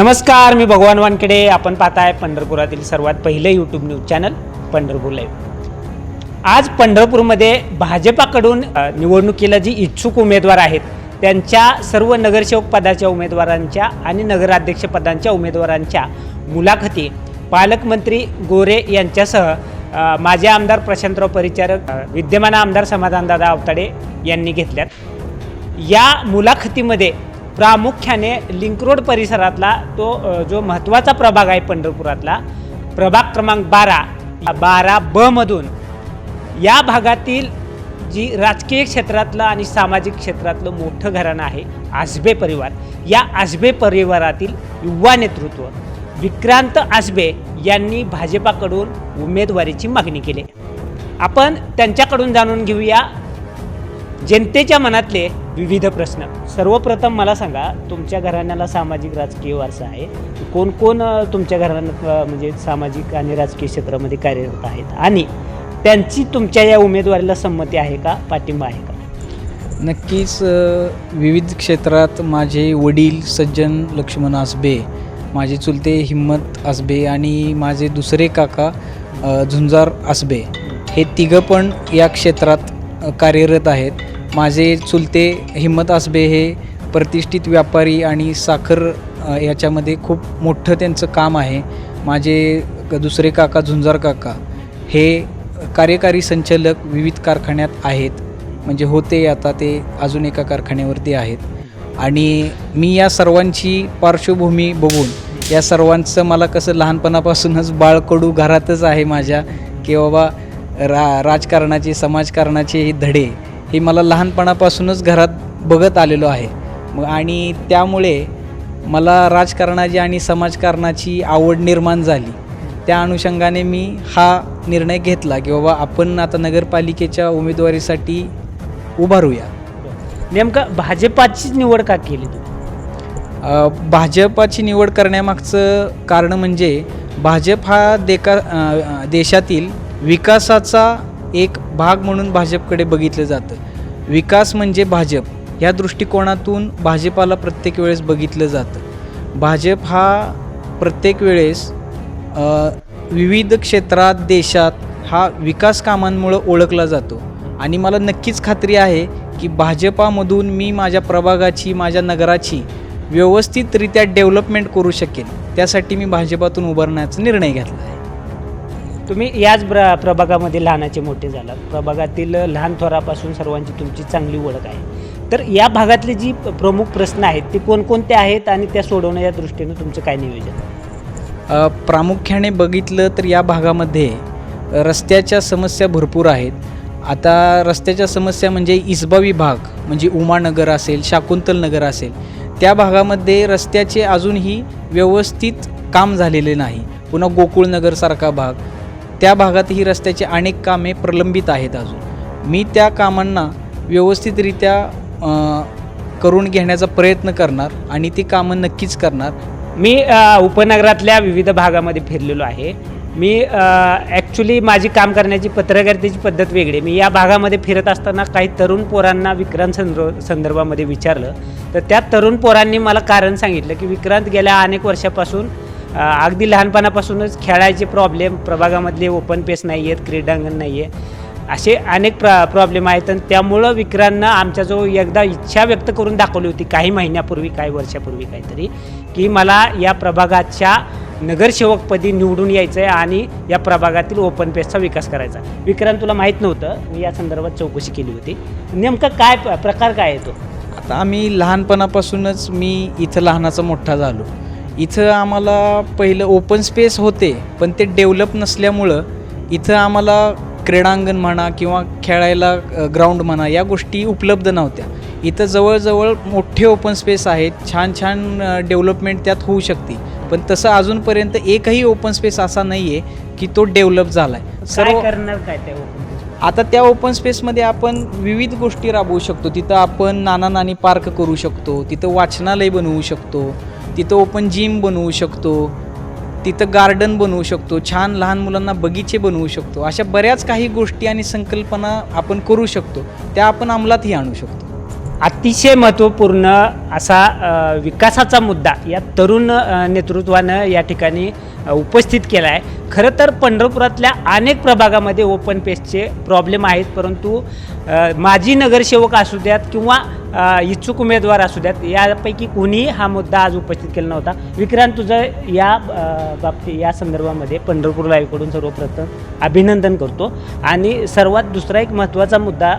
नमस्कार मी भगवान वानखेडे. आपण पाहताय पंढरपुरातील सर्वात पहिलं YouTube news channel Pandharpur live आज पंढरपूरमध्ये भाजपाकडून निवडणुकीला जी इच्छुक उमेदवार आहेत त्यांच्या सर्व नगरसेवक पदाच्या उमेदवारांच्या आणि नगराध्यक्ष पदांच्या उमेदवारांच्या मुलाखती पालकमंत्री गोरे यांच्यासह माझे माजी आमदार प्रशांतराव परिचारक विद्यमान आमदार समाधानदादा अवताडे यांनी घेतल्यात. या मुलाखतीमध्ये प्रामुख्याने लिंक रोड परिसरातला तो जो महत्त्वाचा प्रभाग आहे पंढरपुरातला प्रभाग क्रमांक बारा बारा ब मधून या भागातील जी राजकीय क्षेत्रातलं आणि सामाजिक क्षेत्रातलं मोठं घराणं आहे आजबे परिवार या आजबे परिवारातील युवा नेतृत्व विक्रांत आजबे यांनी भाजपाकडून उमेदवारीची मागणी केली. आपण त्यांच्याकडून जाणून घेऊया जनतेच्या मनातले विविध प्रश्न. सर्वप्रथम मला सांगा तुमच्या घराण्याला सामाजिक राजकीय वारसा आहे. कोण कोण तुमच्या घराण्यात म्हणजे सामाजिक आणि राजकीय क्षेत्रामध्ये कार्यरत आहेत? आणि त्यांची तुमच्या या उमेदवारीला संमती आहे का पाठिंबा आहे का? नक्कीच विविध क्षेत्रात माझे वडील सज्जन लक्ष्मण आसबे माझे चुलते हिम्मत आसबे आणि माझे दुसरे काका झुंजार आसबे हे तिघं पण या क्षेत्रात कार्यरत आहेत. माझे चुलते हिम्मत आसबे हे प्रतिष्ठित व्यापारी आणि साखर याच्यामध्ये खूप मोठं त्यांचं काम आहे. माझे क- दुसरे काका झुंजार काका हे कार्यकारी संचालक विविध कारखान्यात आहेत. म्हणजे होते आता ते अजून एका कारखान्यावरती आहेत. आणि मी या सर्वांची पार्श्वभूमी बघून या सर्वांचं मला कसं लहानपणापासूनच बाळकडू घरातच आहे माझ्या की बाबा रा राजकारणाचे समाजकारणाचे हे धडे हे मला लहानपणापासूनच घरात बघत आलेलो आहे. मग आणि त्यामुळे मला राजकारणाची आणि समाजकारणाची आवड निर्माण झाली. त्या अनुषंगाने मी हा निर्णय घेतला की बाबा आपण आता नगरपालिकेच्या उमेदवारीसाठी उभारूया. नेमकं भाजपाचीच निवड का केली तुम्ही? भाजपाची निवड करण्यामागचं कारण म्हणजे भाजप हा देका देशातील विकासाचा एक भाग म्हणून भाजपकडे बघितलं जातं. विकास म्हणजे भाजप. ह्या दृष्टिकोनातून भाजपाला प्रत्येक वेळेस बघितलं जातं. भाजप हा प्रत्येक वेळेस विविध क्षेत्रात देशात हा विकास कामांमुळं ओळखला जातो. आणि मला नक्कीच खात्री आहे की भाजपामधून मी माझ्या प्रभागाची माझ्या नगराची व्यवस्थितरित्या डेव्हलपमेंट करू शकेन. त्यासाठी मी भाजपातून उभारण्याचा निर्णय घेतला आहे. तुम्ही याच प्र प्रभागामध्ये लहानाचे मोठे झालात. प्रभागातील लहान थोरापासून सर्वांची तुमची चांगली ओळख आहे. तर या भागातले जी प्रमुख प्रश्न आहेत ते कोणकोणते आहेत आणि त्या सोडवण्याच्या दृष्टीनं तुमचं काय नियोजन? आहे? प्रामुख्याने बघितलं तर या भागामध्ये रस्त्याच्या समस्या भरपूर आहेत. आता रस्त्याच्या समस्या म्हणजे इसबा विभाग म्हणजे उमानगर असेल शाकुंतल नगर असेल त्या भागामध्ये रस्त्याचे अजूनही व्यवस्थित काम झालेले नाही. पुन्हा गोकुळनगरसारखा भाग त्या भागातही रस्त्याचे अनेक कामे प्रलंबित आहेत अजून. मी त्या कामांना व्यवस्थितरित्या करून घेण्याचा प्रयत्न करणार आणि ती कामं नक्कीच करणार. मी उपनगरातल्या विविध भागामध्ये फिरलेलो आहे. मी ॲक्च्युली माझी काम करण्याची पत्रकारितेची पद्धत वेगळी आहे. मी या भागामध्ये फिरत असताना काही तरुण पोरांना विक्रांत संदर्भ संदर्भामध्ये विचारलं. तर त्या तरुण पोरांनी मला कारण सांगितलं की विक्रांत गेल्या अनेक वर्षापासून अगदी लहानपणापासूनच खेळायचे प्रॉब्लेम प्रभागामधले ओपन पेस नाही आहेत क्रीडांगण नाही आहे असे अनेक प्र प्रॉब्लेम आहेत आणि त्यामुळं विक्रांतनं आमच्याजवळ एकदा इच्छा व्यक्त करून दाखवली होती काही महिन्यापूर्वी काही वर्षापूर्वी काहीतरी की मला या प्रभागाच्या नगरसेवकपदी निवडून यायचं आहे आणि या प्रभागातील ओपन पेसचा विकास करायचा. विक्रांत तुला माहीत नव्हतं मी या संदर्भात चौकशी केली होती. नेमकं काय प- प्रकार काय येतो आता आम्ही लहानपणापासूनच मी इथं लहानाचा मोठा झालो. इथं आम्हाला पहिलं ओपन स्पेस होते पण ते डेव्हलप नसल्यामुळं इथं आम्हाला क्रीडांगण म्हणा किंवा खेळायला ग्राउंड म्हणा या गोष्टी उपलब्ध नव्हत्या. इथं जवळजवळ मोठे ओपन स्पेस आहेत छान छान डेव्हलपमेंट त्यात होऊ शकते. पण तसं अजूनपर्यंत एकही ओपन स्पेस असा नाही आहे की तो डेव्हलप झाला आहे काय करणार काय पेस आता त्या ओपन स्पेसमध्ये आपण विविध गोष्टी राबवू शकतो. तिथं आपण नाना नानी पार्क करू शकतो तिथं वाचनालय बनवू शकतो. तिथं ओपन जिम बनवू शकतो तिथं गार्डन बनवू शकतो छान लहान मुलांना बगीचे बनवू शकतो अशा बऱ्याच काही गोष्टी आणि संकल्पना आपण करू शकतो त्या आपण अंमलातही आणू शकतो. अतिशय महत्त्वपूर्ण असा विकासाचा मुद्दा या तरुण नेतृत्वानं या ठिकाणी उपस्थित केला आहे खरं तर पंढरपुरातल्या अनेक प्रभागामध्ये ओपन पेसचे प्रॉब्लेम आहेत परंतु माजी नगरसेवक असू द्यात किंवा इच्छुक उमेदवार असू द्यात यापैकी कोणीही हा मुद्दा आज उपस्थित केला नव्हता. विक्रांत तुझं या बाबतीत या संदर्भामध्ये पंढरपूर लाईव्हकडून सर्वप्रथम अभिनंदन करतो. आणि सर्वात दुसरा एक महत्त्वाचा मुद्दा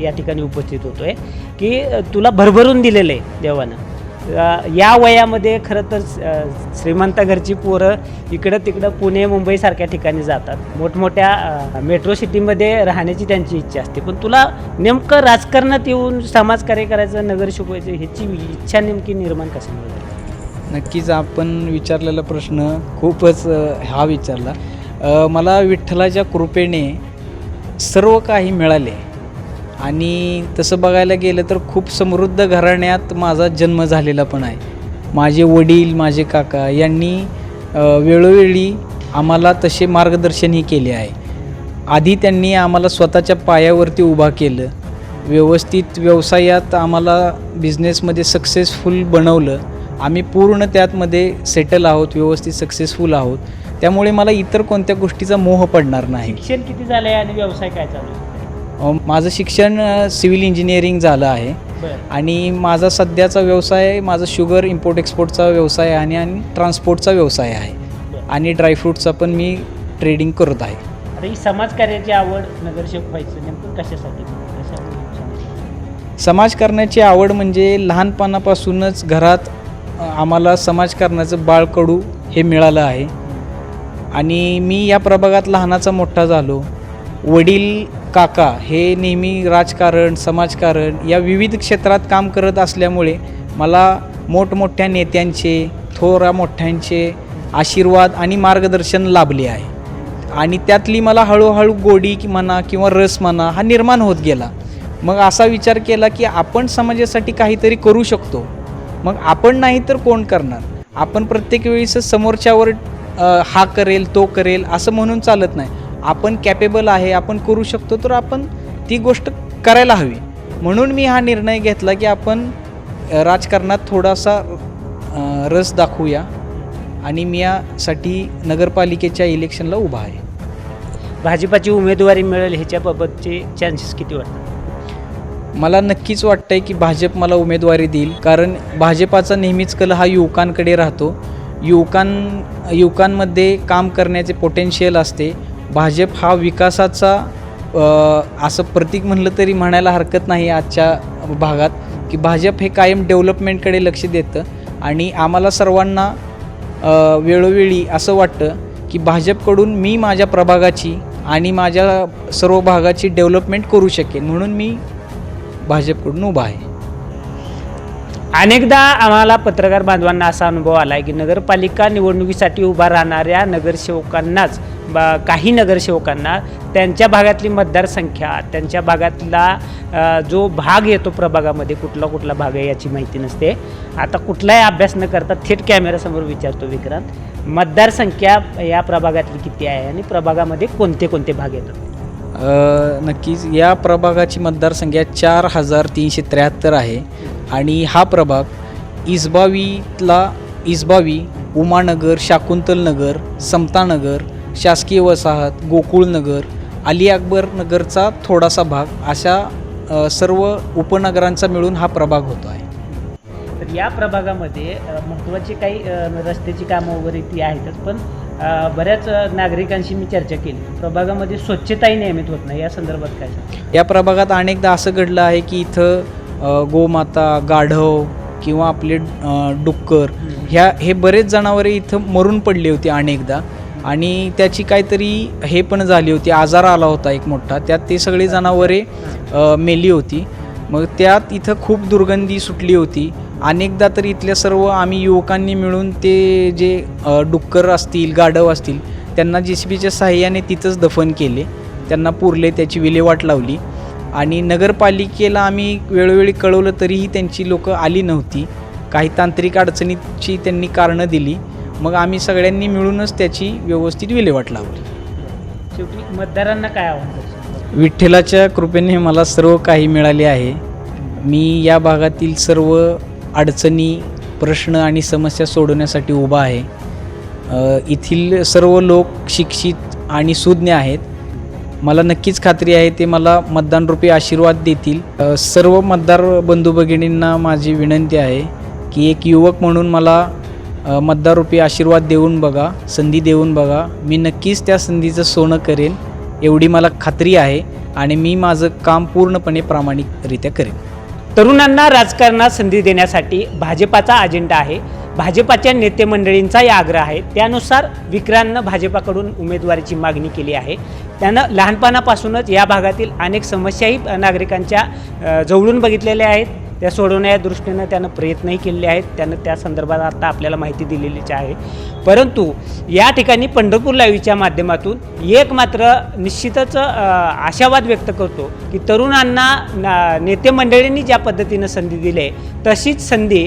या ठिकाणी उपस्थित होतो आहे की तुला भरभरून दिलेलं आहे देवानं. या वयामध्ये खरं तर श्रीमंत घरची पोरं इकडं तिकडं पुणे मुंबईसारख्या ठिकाणी जातात. मोठमोठ्या मेट्रो सिटीमध्ये राहण्याची त्यांची इच्छा असते. पण तुला नेमकं राजकारणात येऊन समाजकार्य करायचं नगर शिकवायचं ह्याची इच्छा नेमकी निर्माण कशी झाली? नक्कीच आपण विचारलेला प्रश्न खूपच हा विचारला. मला विठ्ठलाच्या कृपेने सर्व काही मिळाले. आणि तसं बघायला गेलं तर खूप समृद्ध घराण्यात माझा जन्म झालेला पण आहे. माझे वडील माझे काका यांनी वेळोवेळी आम्हाला तसे मार्गदर्शनही केले आहे. आधी त्यांनी आम्हाला स्वतःच्या पायावरती उभा केलं व्यवस्थित व्यवसायात आम्हाला बिझनेसमध्ये सक्सेसफुल बनवलं. आम्ही पूर्ण त्यातमध्ये सेटल आहोत व्यवस्थित सक्सेसफुल आहोत. त्यामुळे मला इतर कोणत्या गोष्टीचा मोह पडणार नाही. शिक्षण किती झालं आहे आणि व्यवसाय काय चालू आहे? माझं शिक्षण सिव्हिल इंजिनिअरिंग झालं आहे. आणि माझा सध्याचा व्यवसाय माझा शुगर इम्पोर्ट एक्सपोर्टचा व्यवसाय आहे आणि आणि ट्रान्सपोर्टचा व्यवसाय आहे. आणि ड्रायफ्रूटचा पण मी ट्रेडिंग करत आहे. आता ही समाजकार्याची आवड नगरसेवक व्हायचं नेमकं कशासाठी? समाजकारणाची आवड म्हणजे लहानपणापासूनच घरात आम्हाला समाजकारणाचं बाळकडू हे मिळालं आहे. आणि मी या प्रभागात लहानाचा मोठा झालो. वडील काका हे नेहमी राजकारण समाजकारण या विविध क्षेत्रात काम करत असल्यामुळे मला मोठमोठ्या नेत्यांचे थोरा मोठ्यांचे आशीर्वाद आणि मार्गदर्शन लाभले आहे. आणि त्यातली मला हळूहळू गोडी म्हणा किंवा रस म्हणा हा निर्माण होत गेला. मग असा विचार केला की आपण समाजासाठी काहीतरी करू शकतो. मग आपण नाही तर कोण करणार? आपण प्रत्येक वेळेस समोरच्यावर हा करेल तो करेल असं म्हणून चालत नाही. आपण कॅपेबल आहे आपण करू शकतो तर आपण ती गोष्ट करायला हवी. म्हणून मी हा निर्णय घेतला की आपण राजकारणात थोडासा रस दाखवूया आणि मी यासाठी नगरपालिकेच्या इलेक्शनला उभा आहे. भाजपाची उमेदवारी मिळेल ह्याच्याबाबतचे चान्सेस किती वाटतात? मला नक्कीच वाटतंय की भाजप मला उमेदवारी देईल कारण भाजपाचा नेहमीच कल हा युवकांकडे राहतो. युवकां युवकांमध्ये काम करण्याचे पोटेन्शियल असते. भाजप हा विकासाचा असं प्रतीक म्हणलं तरी म्हणायला हरकत नाही आजच्या भागात की भाजप हे कायम डेव्हलपमेंटकडे लक्ष देतं आणि आम्हाला सर्वांना वेळोवेळी असं वाटतं की भाजपकडून मी माझ्या प्रभागाची आणि माझ्या सर्व भागाची डेव्हलपमेंट करू शकेन म्हणून मी भाजपकडून उभा आहे. अनेकदा आम्हाला पत्रकार बांधवांना असा अनुभव आला आहे की नगरपालिका निवडणुकीसाठी उभा राहणाऱ्या नगरसेवकांनाच बा काही नगरसेवकांना त्यांच्या भागातली मतदारसंख्या त्यांच्या भागातला जो भाग येतो प्रभागामध्ये कुठला कुठला भाग आहे याची माहिती नसते. आता कुठलाही अभ्यास न करता थेट कॅमेऱ्यासमोर विचारतो विक्रांत मतदारसंख्या या प्रभागातली किती आहे आणि प्रभागामध्ये कोणते कोणते भाग येतात? नक्कीच या प्रभागाची मतदारसंख्या चार हजार तीनशे त्र्याहत्तर आहे. आणि हा प्रभाग इसबावीतला इसबावी उमानगर शाकुंतलनगर समतानगर शासकीय वसाहत गोकुळनगर अली अकबर नगरचा थोडासा भाग अशा सर्व उपनगरांचा मिळून हा प्रभाग होतो आहे. तर या प्रभागामध्ये महत्त्वाची काही रस्त्याची कामं वगैरे ती आहेतच पण बऱ्याच नागरिकांशी मी चर्चा केली. प्रभागामध्ये स्वच्छताही नियमित होत नाही. या संदर्भात काय या प्रभागात अनेकदा असं घडलं आहे की इथं गोमाता गाढव किंवा आपले डुक्कर ह्या हे बरेच जनावरे इथं मरून पडली होती अनेकदा. आणि त्याची काहीतरी हे पण झाली होती. आजार आला होता एक मोठा. त्यात ते सगळी जनावरे मेली होती. मग त्यात इथं खूप दुर्गंधी सुटली होती. अनेकदा तर इथल्या सर्व आम्ही युवकांनी मिळून ते जे डुक्कर असतील गाढव असतील त्यांना जे सी बीच्या साह्याने तिथंच दफन केले. त्यांना पुरले त्याची विल्हेवाट लावली. आणि नगरपालिकेला आम्ही वेळोवेळी कळवलं तरीही त्यांची लोकं आली नव्हती. काही तांत्रिक अडचणीची त्यांनी कारणं दिली. मग आम्ही सगळ्यांनी मिळूनच त्याची व्यवस्थित विल्हेवाट लावली. शेवटी मतदारांना काय आव्हान? विठ्ठलाच्या कृपेने मला सर्व काही मिळाले आहे. मी या भागातील सर्व अडचणी प्रश्न आणि समस्या सोडवण्यासाठी उभा आहे. येथील सर्व लोक शिक्षित आणि सुज्ञ आहेत. मला नक्कीच खात्री आहे ते मला मतदानरूपी आशीर्वाद देतील. सर्व मतदार बंधू भगिनींना माझी विनंती आहे की एक युवक म्हणून मला मतदार मतदाररूपी आशीर्वाद देऊन बघा संधी देऊन बघा. मी नक्कीच त्या संधीचं सोनं करेन एवढी मला खात्री आहे आणि मी माझं काम पूर्णपणे प्रामाणिकरित्या करेन. तरुणांना राजकारणात संधी देण्यासाठी भाजपाचा अजेंडा आहे. भाजपाच्या नेते मंडळींचाही आग्रह आहे. त्यानुसार विक्रांतनं भाजपाकडून उमेदवारीची मागणी केली आहे. त्यानं लहानपणापासूनच या भागातील अनेक समस्याही नागरिकांच्या जवळून बघितलेल्या आहेत. त्या सोडवण्या दृष्टीनं त्यानं प्रयत्नही केलेले आहेत. त्यानं त्या संदर्भात आता आपल्याला माहिती दिलेलीच आहे. परंतु या ठिकाणी पंढरपूर लाईव्हच्या माध्यमातून एक मात्र निश्चितच आशावाद व्यक्त करतो की तरुणांना नेते मंडळींनी ज्या पद्धतीनं संधी दिली आहे तशीच संधी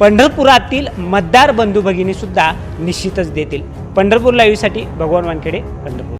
पंढरपुरातील मतदार बंधू भगिनीसुद्धा निश्चितच देतील. पंढरपूर लाईव्हसाठी भगवान वानखेडे पंढरपूर.